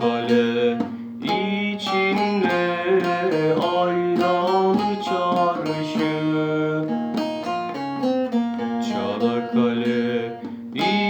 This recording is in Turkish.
kale içinde aynalı çarşı. Çanakkale içinde